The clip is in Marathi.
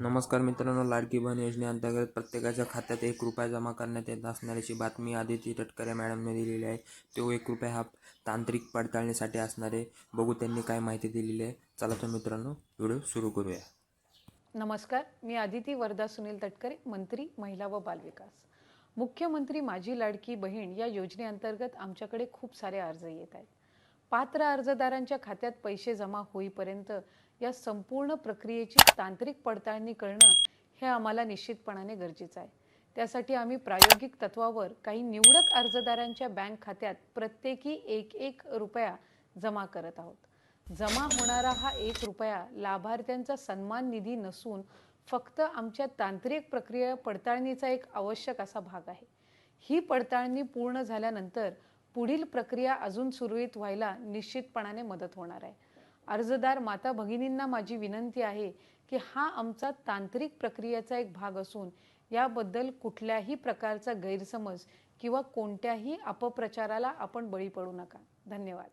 नमस्कार मित्रांनो लाडकी बहीण योजनेअंतर्गत प्रत्येकाच्या खात्यात एक रुपया जमा करण्यात येत असणाऱ्याची बातमी आदिती तटकरे मॅडमने दिलेली आहे. तो एक रुपया हा तांत्रिक पडताळणीसाठी असणारे बघू त्यांनी काय माहिती दिलेली आहे. चला तर मित्रांनो व्हिडिओ सुरू करूया. नमस्कार मी आदिती वरदा सुनील तटकरे मंत्री महिला व बालविकास. मुख्यमंत्री माझी लाडकी बहीण या योजनेअंतर्गत आमच्याकडे खूप सारे अर्ज येत आहेत. पात्र अर्जदारांच्या खात्यात पैसे जमा होईपर्यंत या संपूर्ण प्रक्रियेची तांत्रिक पडताळणी करणं हे आम्हाला निश्चितपणाने गरजेचं आहे. त्यासाठी आम्ही प्रायोगिक तत्वावर काही निवडक अर्जदारांच्या बँक खात्यात प्रत्येकी एक एक रुपया जमा करत आहोत. जमा होणारा हा एक रुपया लाभार्थ्यांचा सन्मान निधी नसून फक्त आमच्या तांत्रिक प्रक्रिया पडताळणीचा एक आवश्यक असा भाग आहे. ही पडताळणी पूर्ण झाल्यानंतर पुढील प्रक्रिया अजून सुरळीत व्हायला निश्चितपणाने मदत होणार आहे. अर्जदार माता भगिनींना माझी विनंती आहे की हा आमचा तांत्रिक प्रक्रियेचा एक भाग असून याबद्दल कुठल्याही प्रकारचा गैरसमज किंवा कोणत्याही अपप्रचाराला आपण बळी पडू नका. धन्यवाद.